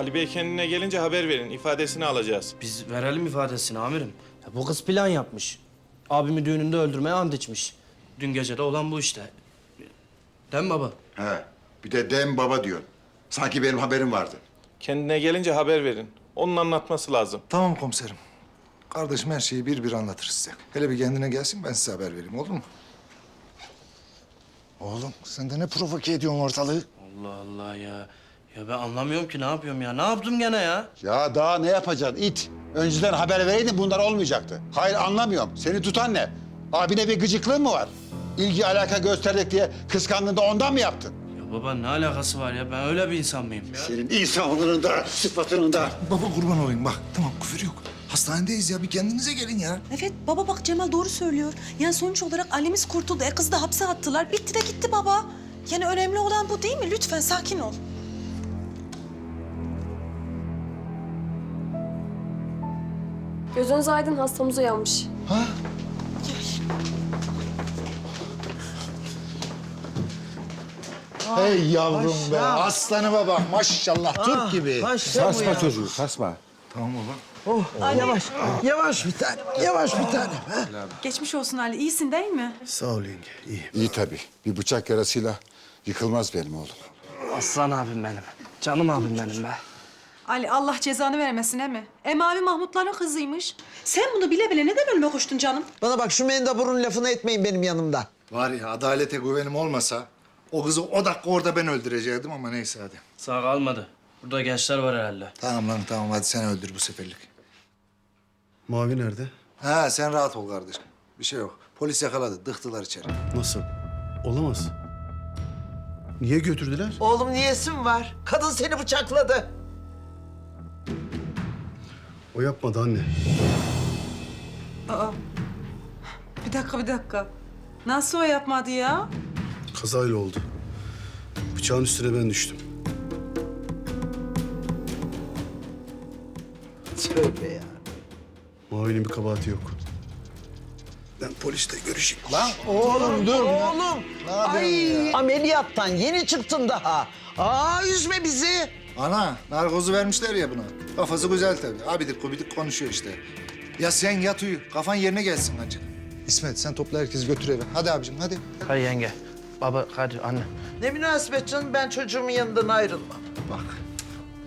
Ali Bey kendine gelince haber verin. ifadesini alacağız. Biz verelim ifadesini amirim. Ya bu kız plan yapmış. Abimi düğününde öldürmeye and içmiş. Dün gece de olan bu işte. Değil mi baba? He. Bir de dem baba diyorsun. Sanki benim haberim vardı. Kendine gelince haber verin. Onun anlatması lazım. Tamam komiserim. Kardeşim her şeyi bir bir anlatır size. Hele bir kendine gelsin ben size haber vereyim olur mu? Oğlum sen de ne provoke ediyorsun ortalığı? Allah Allah ya. Ya ben anlamıyorum ki ne yapıyorum ya. Ne yaptım gene ya? Ya daha ne yapacaksın it? Önceden haber vereydin bunlar olmayacaktı. Hayır anlamıyorum. Seni tutan ne? Abine bir gıcıklığın mı var? İlgi alaka gösterdik diye kıskandığında ondan mı yaptın? Ya baba ne alakası var ya? Ben öyle bir insan mıyım ya? Senin insanlığının da, sıfatının da. Baba kurban olayım bak tamam küfür yok. Hastanedeyiz ya bir kendinize gelin ya. Evet baba bak Cemal doğru söylüyor. Yani sonuç olarak annemiz kurtuldu. E kızı da hapse attılar. Bitti de gitti baba. Yani önemli olan bu değil mi? Lütfen sakin ol. Gözünüz aydın hastamız uyanmış. Ha? Hey yavrum be aslanıma bak maşallah Türk gibi. Sarsma çocuğu, sarsma. Tamam baba. Yavaş, yavaş bir tane, yavaş bir tane. Ha? Geçmiş olsun Ali. İyisin değil mi? Sağ ol yenge, iyi. İyi tabii. Bir bıçak yarasıyla yıkılmaz benim oğlum. Aslan abim benim. Canım abim benim be. Ali Allah cezanı vermesin he mi? Emami Mahmutların kızıymış. Sen bunu bile bile neden ölüme koştun canım? Bana bak şu mendaburun lafını etmeyin benim yanımda. Var ya adalete güvenim olmasa o kızı o dakika orada ben öldürecektim ama neyse hadi. Sağ kalmadı. Burada gençler var herhalde. Tamam lan tamam hadi sen öldür bu seferlik. Mavi nerede? Ha sen rahat ol kardeşim. Bir şey yok. Polis yakaladı dıktılar içeri. Nasıl? Olamaz. Niye götürdüler? Oğlum niyesin var? Kadın seni bıçakladı. O yapmadı anne. Bir dakika bir dakika. Nasıl o yapmadı ya? Kazayla oldu. Bıçağın üstüne ben düştüm. Tövbe ya. Mavi'nin bir kabahati yok. Ben polisle görüşeyim. Lan oğlum dur. Oğlum, Ne yapıyorsun ya? ameliyattan yeni çıktın daha. Aa üzme bizi. Ana narkozu vermişler ya buna. Kafası güzel tabii. Abidik gubidik konuşuyor işte. Ya sen yat uyu. Kafan yerine gelsin acık. İsmet sen topla herkesi götür eve. Hadi abicim hadi. Hadi yenge. Baba hadi anne. Ne münasebet canım ben çocuğumun yanından ayrılmam. Bak.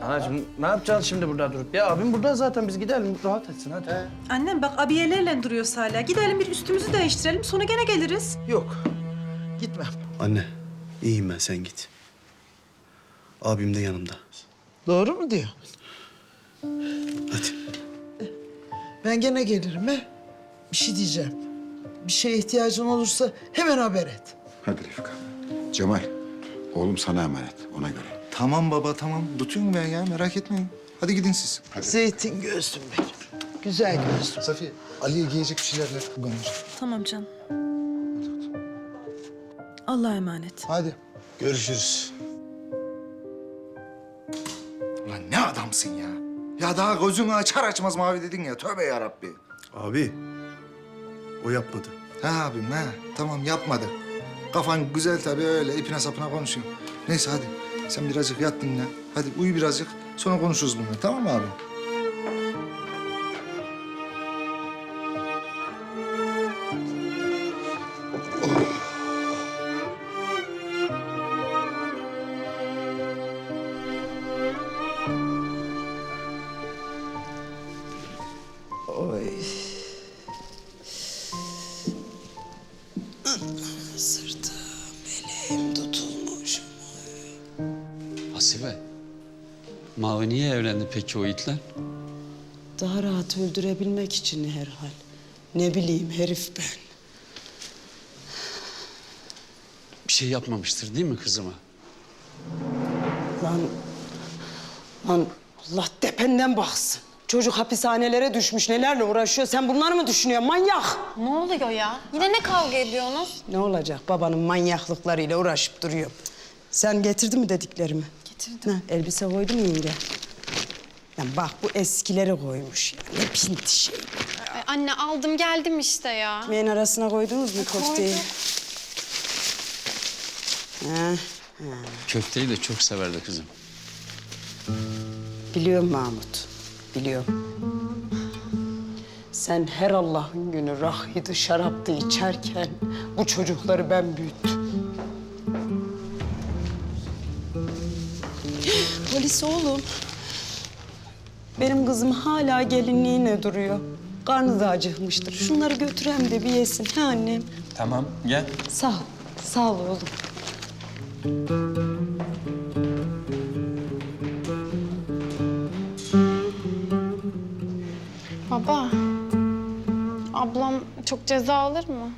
Anacığım ne yapacağız şimdi burada durup? Ya abim burada zaten biz gidelim rahat etsin hadi. Annem bak abiyelerle duruyoruz hala. Gidelim bir üstümüzü değiştirelim sonra gene geliriz. Yok, gitmem. Anne, iyiyim ben sen git. Abim de yanımda. Doğru mu diyor? Hadi. Ben gene gelirim he. Bir şey diyeceğim. Bir şeye ihtiyacın olursa hemen haber et. Hadi Refika. Cemal, oğlum sana emanet. Ona göre. Tamam baba tamam. Tutuyorum ben ya merak etmeyin. Hadi gidin siz. Zeytin gözlüm benim. Güzel gözlüm. Safiye, Ali'ye giyecek bir şeyler ver. Gönder. Tamam canım. Allah'a emanet. Hadi. Görüşürüz. Adamsın ya. Ya daha gözünü açar açmaz mavi dedin ya. Tövbe yarabbi. Abi, o yapmadı. Ha abim ha. Tamam yapmadı. Kafan güzel tabii öyle ipine sapına konuşuyorsun. Neyse hadi. Sen birazcık yat dinle. Hadi uyu birazcık. Sonra konuşuruz bunları. Tamam mı abi? Mavi niye evlendi peki o itler? Daha rahat öldürebilmek için herhal. Ne bileyim herif ben. Bir şey yapmamıştır değil mi kızıma? Lan, lan Allah tependen baksın. Çocuk hapishanelere düşmüş, nelerle uğraşıyor. Sen bunları mı düşünüyorsun manyak? Ne oluyor ya? Yine ne kavga ediyorsunuz? Ne olacak babanın manyaklıklarıyla uğraşıp duruyor. Sen getirdin mi dediklerimi? Getirdim. Ha, elbise koydu mu yenge? Lan bak bu eskileri koymuş ya. Ne pinti şey. Ay anne aldım geldim işte ya. Ekmeğin arasına koydunuz mu köfteyi? Ha, Köfteyi de çok severdi kızım. biliyorum Mahmut. Biliyorum. Sen her Allah'ın günü rahıydı, şaraptı içerken bu çocukları ben büyüttüm. Polis oğlum. Benim kızım hala gelinliğine duruyor. Karnı da acıkmıştır. Şunları götürem de bir yesin. He annem? Tamam gel. Sağ ol. Sağ ol oğlum. Baba. Ablam çok ceza alır mı?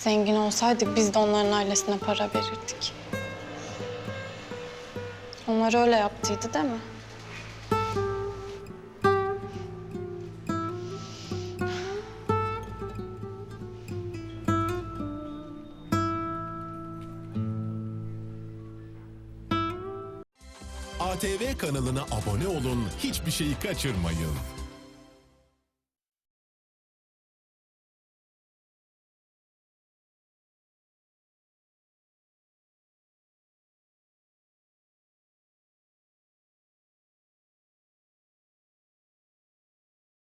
Zengin olsaydık biz de onların ailesine para verirdik. Onlar öyle yaptıydı değil mi? ATV kanalına abone olun, hiçbir şeyi kaçırmayın.